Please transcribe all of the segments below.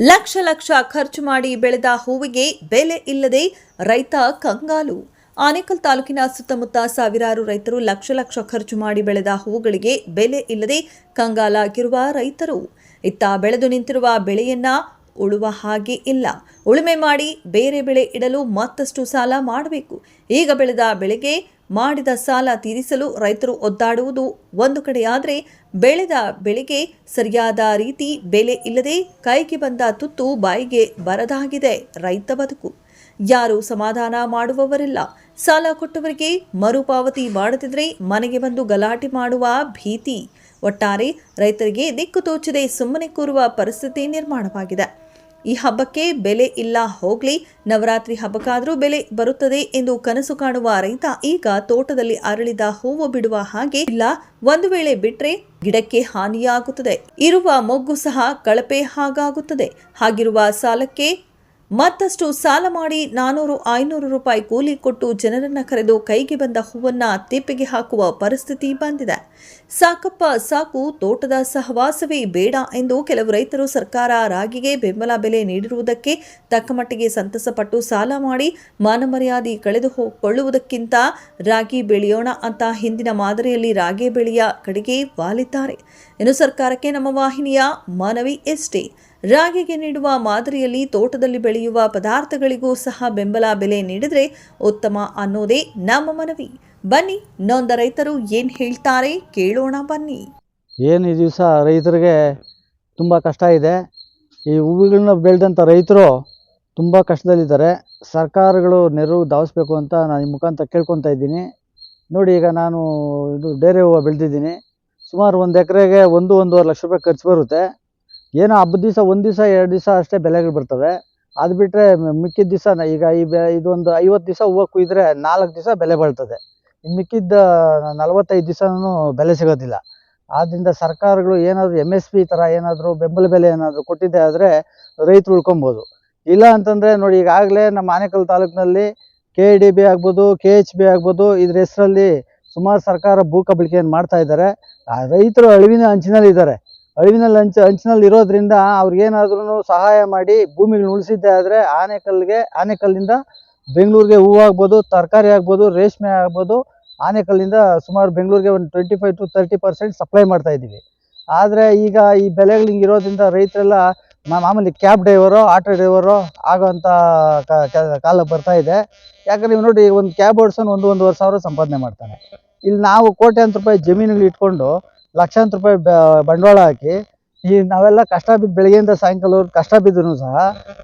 ಲಕ್ಷ ಲಕ್ಷ ಖರ್ಚು ಮಾಡಿ ಬೆಳೆದ ಹೂವಿಗೆ ಬೆಲೆ ಇಲ್ಲದೆ ರೈತ ಕಂಗಾಲು. ಆನೇಕಲ್ ತಾಲೂಕಿನ ಸುತ್ತಮುತ್ತ ಸಾವಿರಾರು ರೈತರು ಲಕ್ಷ ಲಕ್ಷ ಖರ್ಚು ಮಾಡಿ ಬೆಳೆದ ಹೂಗಳಿಗೆ ಬೆಲೆ ಇಲ್ಲದೆ ಕಂಗಾಲಾಗಿರುವ ರೈತರು. ಇತ್ತ ಬೆಳೆದು ನಿಂತಿರುವ ಬೆಳೆಯನ್ನ ಉಳುವ ಹಾಗೆ ಇಲ್ಲ. ಉಳುಮೆ ಮಾಡಿ ಬೇರೆ ಬೆಳೆ ಇಡಲು ಮತ್ತಷ್ಟು ಸಾಲ ಮಾಡಬೇಕು. ಈಗ ಬೆಳೆದ ಬೆಳೆಗೆ ಮಾಡಿದ ಸಾಲ ತೀರಿಸಲು ರೈತರು ಒದ್ದಾಡುವುದು ಒಂದು ಕಡೆಯಾದರೆ ಬೆಳೆದ ಬೆಳೆಗೆ ಸರಿಯಾದ ರೀತಿ ಬೆಲೆ ಇಲ್ಲದೆ ಕೈಗೆ ಬಂದ ತುತ್ತು ಬಾಯಿಗೆ ಬರದಾಗಿದೆ ರೈತ ಬದುಕು. ಯಾರು ಸಮಾಧಾನ ಮಾಡುವವರಿಲ್ಲ. ಸಾಲ ಕೊಟ್ಟವರಿಗೆ ಮರುಪಾವತಿ ಮಾಡದಿದ್ರೆ ಮನೆಗೆ ಬಂದು ಗಲಾಟೆ ಮಾಡುವ ಭೀತಿ. ಒಟ್ಟಾರೆ ರೈತರಿಗೆ ದಿಕ್ಕು ತೋಚದೆ ಸುಮ್ಮನೆ ಕೂರುವ ಪರಿಸ್ಥಿತಿ ನಿರ್ಮಾಣವಾಗಿದೆ. ಈ ಹಬ್ಬಕ್ಕೆ ಬೆಲೆ ಇಲ್ಲ, ಹೋಗ್ಲಿ. ನವರಾತ್ರಿ ಹಬ್ಬಕ್ಕಾದರೂ ಬೆಲೆ ಬರುತ್ತದೆ ಎಂದು ಕನಸು ಕಾಣುವ ರೈತ ಈಗ ತೋಟದಲ್ಲಿ ಅರಳಿದ ಹೂವು ಬಿಡುವ ಹಾಗೆ ಇಲ್ಲ. ಒಂದು ವೇಳೆ ಬಿಟ್ರೆ ಗಿಡಕ್ಕೆ ಹಾನಿಯಾಗುತ್ತದೆ. ಇರುವ ಮೊಗ್ಗು ಸಹ ಕಳಪೆ ಹಾಗಾಗುತ್ತದೆ. ಹಾಗಿರುವ ಸಾಲಕ್ಕೆ ಮತ್ತಷ್ಟು ಸಾಲ ಮಾಡಿ ನಾನೂರು ಐನೂರು ರೂಪಾಯಿ ಕೂಲಿ ಕೊಟ್ಟು ಜನರನ್ನು ಕರೆದು ಕೈಗೆ ಬಂದ ಹೂವನ್ನು ತಿಪ್ಪಿಗೆ ಹಾಕುವ ಪರಿಸ್ಥಿತಿ ಬಂದಿದೆ. ಸಾಕಪ್ಪ, ಸಾಕು, ತೋಟದ ಸಹವಾಸವೇ ಬೇಡ ಎಂದು ಕೆಲವು ರೈತರು ಸರ್ಕಾರ ರಾಗಿಗೆ ಬೆಂಬಲ ಬೆಲೆ ನೀಡಿರುವುದಕ್ಕೆ ತಕ್ಕಮಟ್ಟಿಗೆ ಸಂತಸಪಟ್ಟು ಸಾಲ ಮಾಡಿ ಮಾನಮರ್ಯಾದೆ ಕಳೆದು ಕೊಳ್ಳುವುದಕ್ಕಿಂತ ರಾಗಿ ಬೆಳೆಯೋಣ ಅಂತ ಹಿಂದಿನ ಮಾದರಿಯಲ್ಲಿ ರಾಗಿ ಬೆಳೆಯ ಕಡೆಗೆ ವಾಲಿದ್ದಾರೆ. ಇನ್ನು ಸರ್ಕಾರಕ್ಕೆ ನಮ್ಮ ವಾಹಿನಿಯ ಮನವಿ ಎಷ್ಟೇ ರಾಗಿಗೆ ನೀಡುವ ಮಾದರಿಯಲ್ಲಿ ತೋಟದಲ್ಲಿ ಬೆಳೆಯುವ ಪದಾರ್ಥಗಳಿಗೂ ಸಹ ಬೆಂಬಲ ಬೆಲೆ ನೀಡಿದರೆ ಉತ್ತಮ ಅನ್ನೋದೇ ನಮ್ಮ ಮನವಿ. ಬನ್ನಿ, ನೊಂದ ರೈತರು ಏನು ಹೇಳ್ತಾರೆ ಕೇಳೋಣ ಬನ್ನಿ. ಏನು ಈ ದಿವಸ ರೈತರಿಗೆ ತುಂಬ ಕಷ್ಟ ಇದೆ. ಈ ಹೂವುಗಳನ್ನ ಬೆಳೆದಂಥ ರೈತರು ತುಂಬ ಕಷ್ಟದಲ್ಲಿದ್ದಾರೆ. ಸರ್ಕಾರಗಳು ನೆರವು ಧಾವಿಸ್ಬೇಕು ಅಂತ ನಾನು ಈ ಮುಖಾಂತರ ಕೇಳ್ಕೊತಾ ಇದ್ದೀನಿ. ನೋಡಿ, ಈಗ ನಾನು ಇದು ಡೇರೆ ಹೂವು ಬೆಳೆದಿದ್ದೀನಿ. ಸುಮಾರು ಒಂದು ಎಕರೆಗೆ ಒಂದು, ಒಂದೂವರೆ ಲಕ್ಷ ರೂಪಾಯಿ ಖರ್ಚು ಬರುತ್ತೆ. ಏನೋ ಹಬ್ಬದ ದಿವಸ, ಒಂದು ದಿವಸ, ಎರಡು ದಿವಸ ಅಷ್ಟೇ ಬೆಲೆಗಳು ಬರ್ತವೆ. ಅದು ಬಿಟ್ಟರೆ ಮಿಕ್ಕಿದ ದಿವಸ ಈಗ ಈ ಬೆ ಇದೊಂದು ಐವತ್ತು ದಿವಸ ಹೂವು ಕುಯ್ದರೆ ನಾಲ್ಕು ದಿವಸ ಬೆಲೆ ಬಾಳ್ತದೆ. ಇನ್ನು ಮಿಕ್ಕಿದ್ದ ನಲವತ್ತೈದು ದಿವಸನೂ ಬೆಲೆ ಸಿಗೋದಿಲ್ಲ. ಆದ್ದರಿಂದ ಸರ್ಕಾರಗಳು ಏನಾದರೂ ಎಂ ಎಸ್ ಪಿ ಥರ ಏನಾದರೂ ಬೆಂಬಲ ಬೆಲೆ ಏನಾದರೂ ಕೊಟ್ಟಿದ್ದೆ ಆದರೆ ರೈತರು ಉಳ್ಕೊಬೋದು ಇಲ್ಲ ಅಂತಂದರೆ ನೋಡಿ, ಈಗಾಗಲೇ ನಮ್ಮ ಆನೇಕಲ್ ತಾಲೂಕಿನಲ್ಲಿ ಕೆ ಡಿ ಬಿ ಆಗ್ಬೋದು ಕೆ ಎಚ್ ಬಿ ಆಗ್ಬೋದು, ಇದ್ರ ಹೆಸರಲ್ಲಿ ಸುಮಾರು ಸರ್ಕಾರ ಭೂ ಕಬಳಿಕೆಯನ್ನು ಮಾಡ್ತಾ ಇದ್ದಾರೆ ರೈತರು ಅಳಿವಿನ ಅಂಚಿನಲ್ಲಿದ್ದಾರೆ. ಅಳಿವಿನಲ್ಲಿ ಅಂಚ ಅಂಚಿನಲ್ಲಿ ಇರೋದ್ರಿಂದ ಅವ್ರಿಗೇನಾದ್ರೂ ಸಹಾಯ ಮಾಡಿ ಭೂಮಿಗಳನ್ನ ಉಳಿಸಿದ್ದೆ ಆದರೆ ಆನೆಕಲ್ಗೆ ಆನೆಕಲ್ಲಿಂದ ಬೆಂಗಳೂರಿಗೆ ಹೂವು ಆಗ್ಬೋದು, ತರಕಾರಿ ಆಗ್ಬೋದು, ರೇಷ್ಮೆ ಆಗ್ಬೋದು ಆನೆಕಲ್ಲಿಂದ ಸುಮಾರು ಬೆಂಗಳೂರಿಗೆ ಒಂದು twenty five to thirty percent supply ಮಾಡ್ತಾ ಇದ್ದೀವಿ. ಆದರೆ ಈಗ ಈ ಬೆಲೆಗಳು ಹಿಂಗೆ ಇರೋದ್ರಿಂದ ರೈತರೆಲ್ಲ ಮಾಮೂಲಿ ಕ್ಯಾಬ್ ಡ್ರೈವರು ಆಟೋ ಡ್ರೈವರು ಆಗೋಂಥ ಕಾಲ ಬರ್ತಾ ಇದೆ. ಯಾಕಂದ್ರೆ ನೀವು ನೋಡಿ ಒಂದು ಕ್ಯಾಬ್ ಓಡಿಸೋನು ಒಂದು ಒಂದೂವರೆ ಸಾವಿರ ಸಂಪಾದನೆ ಮಾಡ್ತಾನೆ. ಇಲ್ಲಿ ನಾವು ಕೋಟ್ಯಾಂತರ ರೂಪಾಯಿ ಜಮೀನುಗಳು ಇಟ್ಕೊಂಡು ಲಕ್ಷಾಂತರ ರೂಪಾಯಿ ಬಂಡವಾಳ ಹಾಕಿ, ಈ ನಾವೆಲ್ಲ ಕಷ್ಟ ಬಿದ್ದು ಬೆಳಗ್ಗೆಯಿಂದ ಸಾಯಂಕಾಲವರೆಗೂ ಕಷ್ಟ ಬಿದ್ದರೂ ಸಹ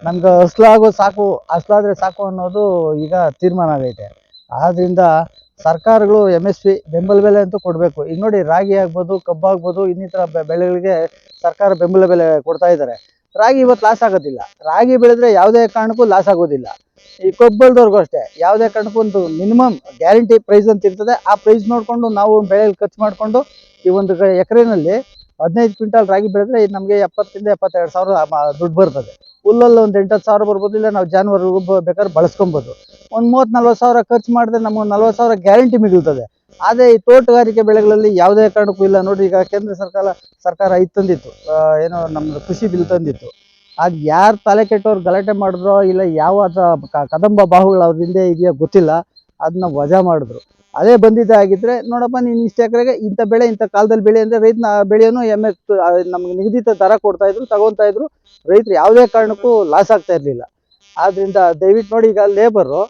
ನಮ್ಗೆ ಹಸ್ಲಾಗೋ ಸಾಕು ಹಸ್ಲಾದ್ರೆ ಸಾಕು ಅನ್ನೋದು ಈಗ ತೀರ್ಮಾನ ಆಗೈತೆ. ಆದ್ದರಿಂದ ಸರ್ಕಾರಗಳು ಎಂ ಎಸ್ ಪಿ ಬೆಂಬಲ ಬೆಲೆ ಅಂತೂ ಕೊಡಬೇಕು. ಈಗ ನೋಡಿ ರಾಗಿ ಆಗ್ಬೋದು, ಕಬ್ಬು ಆಗ್ಬೋದು, ಇನ್ನಿತರ ಬೆಳೆಗಳಿಗೆ ಸರ್ಕಾರ ಬೆಂಬಲ ಬೆಲೆ ಕೊಡ್ತಾ ಇದ್ದಾರೆ ರಾಗಿ ಇವತ್ತು ಲಾಸ್ ಆಗೋದಿಲ್ಲ. ರಾಗಿ ಬೆಳೆದ್ರೆ ಯಾವುದೇ ಕಾರಣಕ್ಕೂ ಲಾಸ್ ಆಗೋದಿಲ್ಲ. ಈ ಕೊಬ್ಬಲ್ದವ್ರಿಗೂ ಅಷ್ಟೇ ಯಾವುದೇ ಕಾರಣಕ್ಕೂ ಒಂದು ಮಿನಿಮಮ್ ಗ್ಯಾರಂಟಿ ಪ್ರೈಸ್ ಅಂತ ಇರ್ತದೆ. ಆ ಪ್ರೈಸ್ ನೋಡಿಕೊಂಡು ನಾವು ಬೆಳೆಗೆ ಖರ್ಚು ಮಾಡಿಕೊಂಡು ಈ ಒಂದು ಎಕರೆನಲ್ಲಿ ಹದಿನೈದು ಕ್ವಿಂಟಾಲ್ ರಾಗಿ ಬೆಳೆದ್ರೆ ಇದು ನಮಗೆ ಎಪ್ಪತ್ತರಿಂದ ಎಪ್ಪತ್ತೆರಡು ಸಾವಿರ ದುಡ್ಡು ಬರ್ತದೆ. ಹುಲ್ಲಲ್ಲಿ ಒಂದು ಎಂಟತ್ತು ಸಾವಿರ ಬರ್ಬೋದು, ಇಲ್ಲ ನಾವು ಜಾನುವಾರು ಬೇಕಾದ್ರೆ ಬಳಸ್ಕೊಬೋದು. ಒಂದು ಮೂವತ್ತು ನಲ್ವತ್ತು ಸಾವಿರ ಖರ್ಚು ಮಾಡಿದ್ರೆ ನಮಗೆ ನಲ್ವತ್ತು ಸಾವಿರ ಗ್ಯಾರಂಟಿ ಮಿಗುಲ್ತದೆ. ಆದರೆ ಈ ತೋಟಗಾರಿಕೆ ಬೆಳೆಗಳಲ್ಲಿ ಯಾವುದೇ ಕಾರಣಕ್ಕೂ ಇಲ್ಲ. ನೋಡಿ ಈಗ ಕೇಂದ್ರ ಸರ್ಕಾರ ಸರ್ಕಾರ ಐದು ತಂದಿತ್ತು. ಏನೋ ನಮ್ದು ಕೃಷಿ ಬಿಲ್ ತಂದಿತ್ತು. ಆಗ ಯಾರು ತಲೆ ಕೆಟ್ಟವ್ರು ಗಲಾಟೆ ಮಾಡಿದ್ರೋ ಇಲ್ಲ ಯಾವ ಕದಂಬ ಬಾಹುಗಳು ಅವ್ರ ಹಿಂದೆ ಇದೆಯೋ ಗೊತ್ತಿಲ್ಲ. ಅದನ್ನ ವಜಾ ಮಾಡಿದ್ರು. ಅದೇ ಬಂದಿದ್ದೆ ಆಗಿದ್ರೆ, ನೋಡಪ್ಪ, ನೀನು ಇಷ್ಟು ಎಕರೆಗೆ ಇಂಥ ಬೆಳೆ, ಇಂಥ ಕಾಲದಲ್ಲಿ ಬೆಳೆ ಅಂದರೆ ರೈತನ ಬೆಳೆಯನ್ನು ಎಮ್ಮೆ ನಮ್ಗೆ ನಿಗದಿತ ದರ ಕೊಡ್ತಾ ಇದ್ರು, ತಗೊತಾ ಇದ್ರು. ರೈತರು ಯಾವುದೇ ಕಾರಣಕ್ಕೂ ಲಾಸ್ ಆಗ್ತಾ ಇರಲಿಲ್ಲ. ಆದ್ರಿಂದ ದಯವಿಟ್ಟು ನೋಡಿ ಈಗ ಲೇಬರು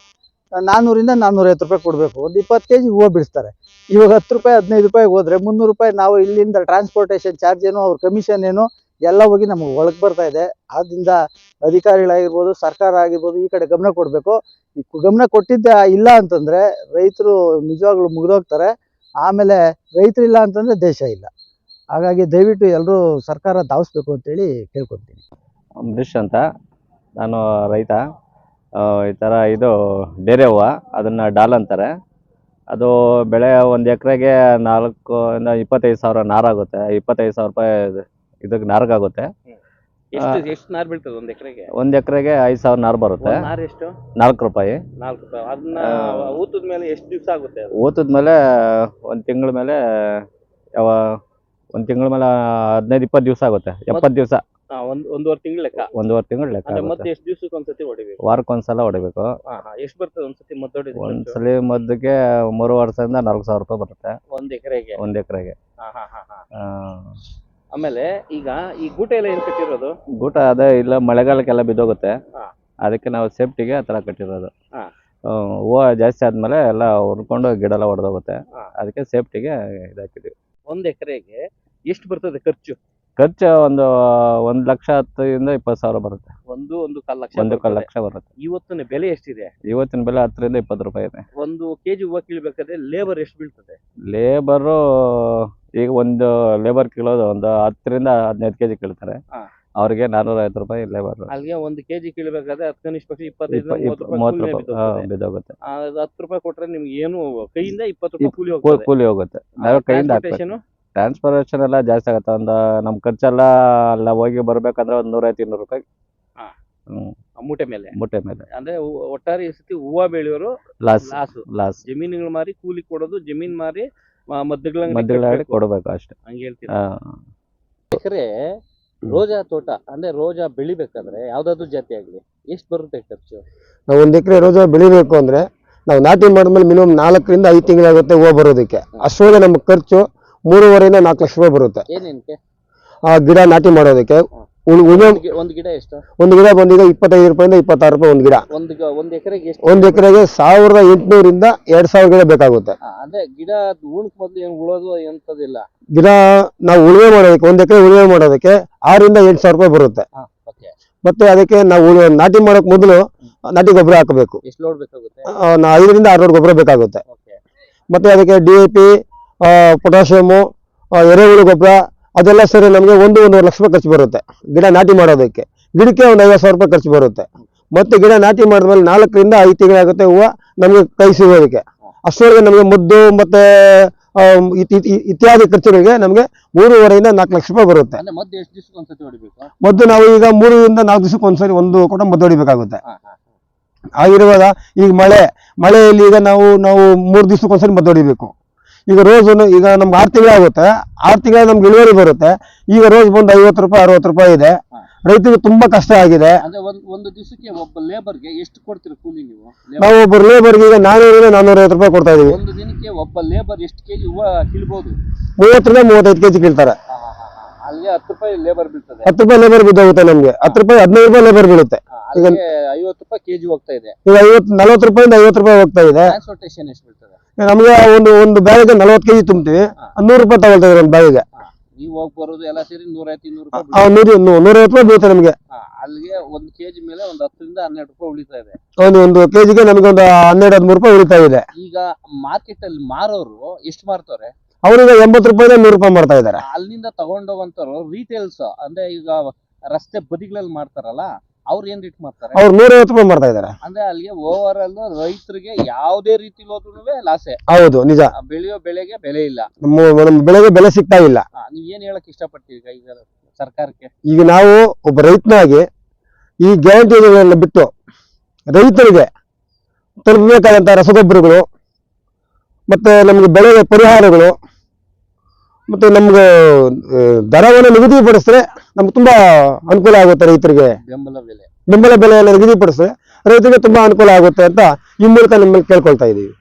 ನಾನ್ನೂರಿಂದ ನಾನ್ನೂರೈವತ್ತು ರೂಪಾಯಿ ಕೊಡಬೇಕು. ಒಂದು ಇಪ್ಪತ್ತು ಕೆ ಜಿ ಹೂವು ಬಿಡಿಸ್ತಾರೆ. ಇವಾಗ ಹತ್ತು ರೂಪಾಯಿ, ಹದಿನೈದು ರೂಪಾಯಿಗೆ ಹೋದ್ರೆ ಮುನ್ನೂರು ರೂಪಾಯಿ ನಾವು ಇಲ್ಲಿಂದ ಟ್ರಾನ್ಸ್ಪೋರ್ಟೇಷನ್ ಚಾರ್ಜ್ ಏನು, ಅವ್ರ ಕಮಿಷನ್ ಏನು, ಎಲ್ಲ ಹೋಗಿ ನಮಗೆ ಒಳಗೆ ಬರ್ತಾ ಇದೆ. ಆದ್ದರಿಂದ ಅಧಿಕಾರಿಗಳಾಗಿರ್ಬೋದು, ಸರ್ಕಾರ ಆಗಿರ್ಬೋದು, ಈ ಕಡೆ ಗಮನ ಕೊಡಬೇಕು. ಗಮನ ಕೊಟ್ಟಿದ್ದ ಇಲ್ಲ ಅಂತಂದರೆ ರೈತರು ನಿಜವಾಗ್ಲೂ ಮುಗಿದೋಗ್ತಾರೆ. ಆಮೇಲೆ ರೈತರಿಲ್ಲ ಅಂತಂದರೆ ದೇಶ ಇಲ್ಲ. ಹಾಗಾಗಿ ದಯವಿಟ್ಟು ಎಲ್ಲರೂ ಸರ್ಕಾರ ಧಾವಿಸ್ಬೇಕು ಅಂತೇಳಿ ಕೇಳ್ಕೊತೀನಿ ಅಂಬರೀಷ್ ಅಂತ. ನಾನು ರೈತ. ಈ ಥರ ಇದು ಡೇರೆ ಹೂವು ಅದನ್ನು ಡಾಲ್ ಅಂತಾರೆ. ಅದು ಬೆಳೆ ಒಂದು ಎಕರೆಗೆ ನಾಲ್ಕು ಇಂದ ಇಪ್ಪತ್ತೈದು ಸಾವಿರ ನಾರಾಗುತ್ತೆ ಇಪ್ಪತ್ತೈದು ಸಾವಿರ ರೂಪಾಯಿ ಇದಕ್ಕೆ ನಾರ್ಗಾಗುತ್ತೆ ಎಷ್ಟು ಎಷ್ಟು ನಾರು ಬೀಳ್ತದೆ ಒಂದ್ ಎಕರೆಗೆ? ಒಂದು ಎಕರೆಗೆ ಐದು ಸಾವಿರ ನಾರು ಬರುತ್ತೆ. ನಾರು ಎಷ್ಟು? ನಾಲ್ಕು ರೂಪಾಯಿ. ನಾಲ್ಕು ರೂಪಾಯಿ. ಅದನ್ನ ಊತದ ಮೇಲೆ ಎಷ್ಟು ದಿವಸ ಆಗುತ್ತೆ ಊತದ ಮೇಲೆ ಒಂದು ತಿಂಗಳ ಮೇಲೆ ಯಾವ ಒಂದು ತಿಂಗಳ ಮೇಲೆ ಹದಿನೈದು ಇಪ್ಪತ್ತು ದಿವಸ ಆಗುತ್ತೆ. ಎಪ್ಪತ್ತು ದಿವಸ. ಒಂದ್ ಒಂದೂವರೆ ತಿಂಗಳ ಲೆಕ್ಕ. ಒಂದೂವರೆ ತಿಂಗಳು ಲೆಕ್ಕ ಅಂದ್ರೆ ಆಗುತ್ತೆ. ಮತ್ತೆ ಎಷ್ಟು ದಿವ್ಸಕ್ಕೆ ಒಂದ್ಸತಿ ಹೊಡಿಬೇಕು? ವಾರಕ್ಕೊಂದ್ಸಲ ಹೊಡಿಬೇಕು. ಹಾ ಹಾ ಎಷ್ಟು ಬರ್ತದೆ ಒಂದ್ಸತಿ ಮದ್ದು ಹೊಡಿದ್ರೆ ಖರ್ಚು? ಒಂದ್ಸಲಿ ಮದ್ದಿಗೆ ಮೂರು ವರ್ಷದಿಂದ ನಾಲ್ಕು ಸಾವಿರ ರೂಪಾಯಿ ಬರುತ್ತೆ. ಒಂದ್ ಎಕರೆಗೆ? ಒಂದ್ ಎಕರೆಗೆ. ಹಾ ಹಾ ಹಾ ಹಾ. ಆಮೇಲೆ ಈಗ ಈ ಗೂಟ ಎಲ್ಲ ಏನ್ ಕಟ್ಟಿರೋದು? ಗೂಟ ಅದೇ ಇಲ್ಲ ಮಳೆಗಾಲಕ್ಕೆಲ್ಲ ಬಿದ್ದೋಗುತ್ತೆ. ಹಾ. ಅದಕ್ಕೆ ನಾವು ಸೇಫ್ಟಿಗೆ ಆ ತರ ಕಟ್ಟಿರೋದು. ಹಾ. ಆ, ಹೂವು ಜಾಸ್ತಿ ಆದ್ಮೇಲೆ ಎಲ್ಲ ಹುರ್ಕೊಂಡು ಗಿಡ ಎಲ್ಲ ಹೊಡೆದೋಗುತ್ತೆ ಹಾ. ಅದಕ್ಕೆ ಸೇಫ್ಟಿಗೆ ಇದಾಕಿದ್ವಿ ಒಂದ್ ಎಕರೆಗೆ ಎಷ್ಟು ಬರ್ತದೆ ಖರ್ಚು? ಖರ್ಚು ಒಂದು ಒಂದ್ ಲಕ್ಷ ಹತ್ತರಿಂದ ಇಪ್ಪತ್ತು ಸಾವಿರ ಬರುತ್ತೆ. ಒಂದು ಒಂದು ಕಾಲ್ ಲಕ್ಷ ಒಂದು ಕಾಲು ಬರ್ತದೆ. ಲಕ್ಷ ಬರುತ್ತೆ. ಇವತ್ತಿನ ಬೆಲೆ ಎಷ್ಟಿದೆ? ಇವತ್ತಿನ ಬೆಲೆ ಹತ್ತರಿಂದ ಇಪ್ಪತ್ತು ರೂಪಾಯಿ ಇದೆ. ಒಂದು ಕೆಜಿ ಹೂವು ಕೀಳ್ಬೇಕಾದ್ರೆ ಲೇಬರ್ ಎಷ್ಟು ಬೀಳ್ತದೆ? ಲೇಬರು ಈಗ ಒಂದು ಲೇಬರ್ ಕೀಳೋದು ಒಂದು ಹತ್ತರಿಂದ ಹದಿನೈದು ಕೆಜಿ ಕೀಳ್ತಾರೆ. ಹಾ. ಅವ್ರಿಗೆ ನಾನೂರ ಐವತ್ತು ರೂಪಾಯಿ ಲೇಬರ್ ಅಲ್ಲಿಗೆ ಒಂದು ಕೆಜಿ ಕೀಳ್ಬೇಕಾದ್ರೆ ಹತ್ತು ಕನಿಷ್ಠ ಪಕ್ಷ ಇಪ್ಪತ್ತೈದು ಮೂವತ್ತು ಮೂವತ್ತು ರೂಪಾಯಿ ರೂಪಾಯಿ ಬಿದ್ದೋಗುತ್ತೆ. ಹತ್ತು ರೂಪಾಯಿ ಕೊಟ್ರೆ ನಿಮ್ಗೆ ಏನು ಕೈಯಿಂದ ಇಪ್ಪತ್ತು ರೂಪಾಯಿ ಕೂಲಿ ಕೂ- ಹೋಗ್ತದೆ? ಕೂಲಿ ಹೋಗುತ್ತೆ. ನಾವು ಕೈಯಿಂದ ಹಾಕ್ಬೇಕು. Transportation ಟ್ರಾನ್ಸ್ಪೋರ್ಟೇಷನ್ ಎಲ್ಲ ಜಾಸ್ತಿ ಆಗುತ್ತೆ. ಒಂದು ನಮ್ಮ ಖರ್ಚೆಲ್ಲ ಅಲ್ಲ ಹೋಗಿ ಬರ್ಬೇಕಂದ್ರೆ ಒಂದು ನೂರೈವತ್ತು ಇನ್ನೂರು ರೂಪಾಯಿ. ಹಾ. ಹ್ಮ್. ಆ ಮೂಟೆ ಮೇಲೆ? ಮೂಟೆ ಮೇಲೆ. ಅಂದ್ರೆ ಹೂ- ಒಟ್ಟಾರೆ ಈ ಸತಿ ಹೂವ ಬೆಳೆಯೋರು ಲಾಸ್ ಲಾಸು ಲಾಸ್ ಜಮೀನುಗಳು ಮಾರಿ ಕೂಲಿ ಕೊಡೋದು ಜಮೀನ್ ಮಾರಿ ಮದ್ದುಗಳ ಮಧ್ಯಗಳಲ್ಲಿ ಕೊಡಬೇಕು ಅಷ್ಟೇ. ಹಂಗೆ ಹೇಳ್ತೀನಿ ಆ, ಎಕರೆ ರೋಜಾ ತೋಟ ಅಂದ್ರೆ ರೋಜಾ ಬೆಳಿಬೇಕಂದ್ರೆ ಯಾವ್ದಾದ್ರು ಜಾತಿ ಆಗ್ಲಿ ಎಷ್ಟು ಬರುತ್ತೆ ಖರ್ಚು? ನಾವು ಒಂದ್ ಎಕರೆ ರೋಜಾ ಬೆಳಿಬೇಕು ಅಂದ್ರೆ ನಾವು ನಾಟಿ ಮಾಡಿದ್ಮೇಲೆ ಮಿನಿಮಮ್ ನಾಲ್ಕರಿಂದ ಐದು ತಿಂಗಳಾಗುತ್ತೆ ಹೂವು ಬರೋದಕ್ಕೆ. ಅಷ್ಟೊಳಗೆ ನಮ್ಗೆ ಖರ್ಚು ಮೂರುವರೆಯಿಂದ ನಾಲ್ಕು ಲಕ್ಷ ರೂಪಾಯಿ ಬರುತ್ತೆ. ಏನೇನಕ್ಕೆ ಆ ಗಿಡ ನಾಟಿ ಮಾಡೋದಕ್ಕೆ. ಉಳ್- ಉಳುಮೆ ಒಂದ್ ಗಿ- ಒಂದ್ ಗಿಡ ಎಷ್ಟು? ಒಂದು ಗಿಡ ಬಂದೀಗ ಇಪ್ಪತ್ತೈದು ರೂಪಾಯಿಂದ ಇಪ್ಪತ್ತಾರು ರೂಪಾಯಿ ಒಂದು ಗಿಡ. ಒಂದ್ ಗ- ಒಂದ್ ಎಕರೆಗೆ ಎಷ್ಟು? ಒಂದು ಎಕರೆಗೆ ಸಾವಿರದ ಎಂಟುನೂರಿಂದ ಎರಡು ಸಾವಿರ ಗಿಡ ಬೇಕಾಗುತ್ತೆ. ಆ, ಅಂದ್ರೆ ಗಿಡ ಉಣಕ್ ಮೊದ್ಲು ಏನ್ ಉಳೋದು ಎಂತದಿಲ್ಲ. ಗಿಡ ನಾವು ಉಳುವೆ ಮಾಡೋದಕ್ಕೆ ಒಂದು ಎಕರೆ ಉಳುವೆ ಮಾಡೋದಕ್ಕೆ ಆರಿಂದ ಎಂಟು ಸಾವಿರ ರೂಪಾಯಿ ಬರುತ್ತೆ. ಓಕೆ ಮತ್ತೆ ಅದಕ್ಕೆ ನಾವು ಉಳು- ನಾಟಿ ಮಾಡೋಕೆ ಮೊದಲು ನಾಟಿ ಗೊಬ್ಬರ ಹಾಕಬೇಕು. ಎಷ್ಟು ಲೋಡ್ ಬೇಕಾಗುತ್ತೆ? ಆ, ನಾ ಐದರಿಂದ ಆರ್ನೂರು ಗೊಬ್ಬರ ಬೇಕಾಗುತ್ತೆ. ಓಕೆ ಮತ್ತೆ ಅದಕ್ಕೆ ಡಿ ಎ ಪಿ ಪೊಟ್ಯಾಷಿಯಮು ಎರೆಹುಳು ಗೊಬ್ಬರ ಅದೆಲ್ಲ ಸೇರಿ ನಮಗೆ ಒಂದು ಒಂದೂವರೆ ಲಕ್ಷ ರೂಪಾಯಿ ಖರ್ಚು ಬರುತ್ತೆ. ಗಿಡ ನಾಟಿ ಮಾಡೋದಕ್ಕೆ. ಗಿಡಕ್ಕೆ ಒಂದು ಐವತ್ತು ಸಾವಿರ ರೂಪಾಯಿ ಖರ್ಚು ಬರುತ್ತೆ. ಮತ್ತು ಗಿಡ ನಾಟಿ ಮಾಡಿದ್ಮೇಲೆ ನಾಲ್ಕರಿಂದ ಐದು ತಿಂಗಳಾಗುತ್ತೆ ಹೂವು ನಮಗೆ ಕೈ ಸಿಗೋದಕ್ಕೆ. ಅಷ್ಟರೊಳಗೆ ನಮಗೆ ಮದ್ದು ಮತ್ತು ಇತ್ಯಾದಿ ಖರ್ಚುಗಳಿಗೆ ನಮಗೆ ಮೂರುವರೆಯಿಂದ ನಾಲ್ಕು ಲಕ್ಷ ರೂಪಾಯಿ ಬರುತ್ತೆ. ಮದ್ದು ನಾವು ಈಗ ಮೂರರಿಂದ ನಾಲ್ಕು ದಿವಸಕ್ಕೆ ಒಂದ್ಸರಿ ಒಂದು ಕೂಡ ಮದ್ದು ಹೊಡಿಬೇಕಾಗುತ್ತೆ. ಆಗಿರುವಾಗ ಈಗ ಮಳೆ ಮಳೆಯಲ್ಲಿ ಈಗ ನಾವು ನಾವು ಮೂರು ದಿವಸಕ್ಕೆ ಒಂದ್ಸರಿ ಮದ್ದು ಹೊಡಿಬೇಕು. ಈಗ ರೋಸ್ ಈಗ ನಮ್ಗೆ ಆರು ತಿಂಗಳಾಗುತ್ತೆ ಆರು ತಿಂಗಳ ನಮ್ಗೆ ಇಳುವರಿ ಬರುತ್ತೆ. ಈಗ ರೋಸ್ ಬಂದು ಐವತ್ತು ರೂಪಾಯಿ ಅರವತ್ತು ರೂಪಾಯಿ ಇದೆ. ರೈತರಿಗೆ ತುಂಬಾ ಕಷ್ಟ ಆಗಿದೆ. ಅಂದ್ರೆ ಒಂದ್ ಒಂದು ದಿವಸಕ್ಕೆ ಒಬ್ಬ ಲೇಬರ್ಗೆ ಎಷ್ಟು ಕೊಡ್ತೀರಿ ಕೂಲಿ ನೀವು? ನಾವು ಒಬ್ಬರು ಲೇಬರ್ಗೆ ಈಗ ನಾನ್ನೂರಿಂದ ನಾನ್ನೂರ ಐವತ್ತು ರೂಪಾಯಿ ಕೊಡ್ತಾ ಇದೀವಿ. ಒಂದು ದಿನಕ್ಕೆ ಒಬ್ಬ ಲೇಬರ್ ಎಷ್ಟು ಕೆಜಿ ಹೂವ ಕೀಳ್ಬೋದು? ಮೂವತ್ತರಿಂದ ಮೂವತ್ತೈದು ಕೆಜಿ ಕೀಳ್ತಾರೆ. ಅಲ್ಲಿಗೆ ಹತ್ತು ರೂಪಾಯಿ ಲೇಬರ್ ಬೀಳ್ತದೆ. ಹತ್ತು ರೂಪಾಯಿ ಲೇಬರ್ ಬಿದ್ದೋಗುತ್ತೆ ನಮ್ಗೆ. ಹತ್ತು ರೂಪಾಯಿ ಹದಿನೈದು ರೂಪಾಯಿ ಲೇಬರ್ ಬೀಳುತ್ತೆ. ಈಗ ಅಲ್ಲಿಗೆ ಐವತ್ತು ರೂಪಾಯಿ ಕೆಜಿ ಹೋಗ್ತಾ ಇದೆ. ಈಗ ಐವತ್ತು ನಲ್ವತ್ತು ರೂಪಾಯಿಂದ ಐವತ್ತು ರೂಪಾಯಿ ಹೋಗ್ತಾ ಇದೆ. ಟ್ರಾನ್ಸ್ಪೋರ್ಟೇಷನ್ ಎಷ್ಟು ಬೀಳ್ತದೆ? ನಮಗೆ ಒಂದು ಒಂದು ಬ್ಯಾಗಿಗೆ ನಲವತ್ತು ಕೆಜಿ ತುಂಬ್ತೀವಿ. ನೂರು ರೂಪಾಯಿ ತಗೊಳ್ತಾ ಇದ್ದಾರೆ ಒಂದು ಬ್ಯಾಗಿಗೆ ನೀವು ಹೋಗಿ ಬರೋದು ಎಲ್ಲ ಸೇರಿ ನೂರೈವತ್ತು ಇನ್ನೂರು ರೂಪಾಯಿ. ನೂರು ನೂರೈವತ್ತು ರೂಪಾಯಿ ಬೀಳುತ್ತೆ ನಮಗೆ. ಅಲ್ಲಿಗೆ ಒಂದು ಕೆಜಿ ಮೇಲೆ ಒಂದು ಹತ್ತರಿಂದ ಹನ್ನೆರಡು ರೂಪಾಯಿ ಉಳಿತಾ ಇದೆ. ಒಂದು ಒಂದು ಕೆಜಿಗೆ ನಮಗೆ ಒಂದು ಹನ್ನೆರಡು ಹದಿಮೂರು ರೂಪಾಯಿ ಉಳಿತಾ ಇದೆ. ಈಗ ಮಾರ್ಕೆಟ್ ಅಲ್ಲಿ ಮಾರೋರು ಎಷ್ಟು ಮಾರ್ತಾರೆ? ಅವ್ರಿಗೆ ಎಂಬತ್ತು ರೂಪಾಯಿಂದ ನೂರು ರೂಪಾಯಿ ಮಾಡ್ತಾ ಇದ್ದಾರೆ. ಅಲ್ಲಿಂದ ತಗೊಂಡೋಗಂತವ್ರು ರೀಟೇಲ್ಸ್ ಅಂದ್ರೆ ಈಗ ರಸ್ತೆ ಬದಿಗಳಲ್ಲಿ ಮಾಡ್ತಾರಲ್ಲ ಅವ್ರು ಏನ್ ರೇಟ್ ಮಾಡ್ತಾರೆ ಅವ್ರು ನೂರೈವತ್ತು ರೂಪಾಯಿ ಮಾಡ್ತಾ ಇದ್ದಾರೆ ಅಂದ್ರೆ ಅಲ್ಲಿಗೆ ಓವರ್ ಆಲ್ ರೈತರಿಗೆ ಯಾವುದೇ ರೀತಿ ಹೋದ್ರೂ ಲಾಸೆ ಹೌದು ನಿಜ. ಬೆಳೆಯೋ ಬೆಳೆಗೆ ಬೆಲೆ ಇಲ್ಲ. ನಮ್ಮ ನಮ್ಮ ಬೆಳೆಗೆ ಬೆಲೆ ಸಿಗ್ತಾ ಇಲ್ಲ. ಆ, ನೀವ್ ಏನ್ ಹೇಳಕ್ ಇಷ್ಟಪಡ್ತೀರಿ ಈಗ ಈಗ ಸರ್ಕಾರಕ್ಕೆ? ಈಗ ನಾವು ಒಬ್ಬ ರೈತನಾಗಿ ಈ ಗ್ಯಾರಂಟಿಗಳನ್ನ ಬಿಟ್ಟು ರೈತರಿಗೆ ತಲುಪಬೇಕಾದಂಥ ರಸಗೊಬ್ಬರಗಳು ಮತ್ತೆ ನಮಗೆ ಬೆಳೆ ಪರಿಹಾರಗಳು ಮತ್ತೆ ನಮ್ಗೆ ದರವನ್ನು ನಿಗದಿಪಡಿಸಿದ್ರೆ ನಮ್ಗೆ ತುಂಬಾ ಅನುಕೂಲ ಆಗುತ್ತೆ ರೈತರಿಗೆ. ಬೆಂಬಲ ಬೆಲೆ. ಬೆಂಬಲ ಬೆಲೆಯನ್ನು ನಿಗದಿಪಡಿಸಿದ್ರೆ ರೈತರಿಗೆ ತುಂಬಾ ಅನುಕೂಲ ಆಗುತ್ತೆ ಅಂತ ಈ ಮೂಲಕ ನಿಮ್ಮಲ್ಲಿ ಕೇಳ್ಕೊಳ್ತಾ ಇದ್ದೀವಿ.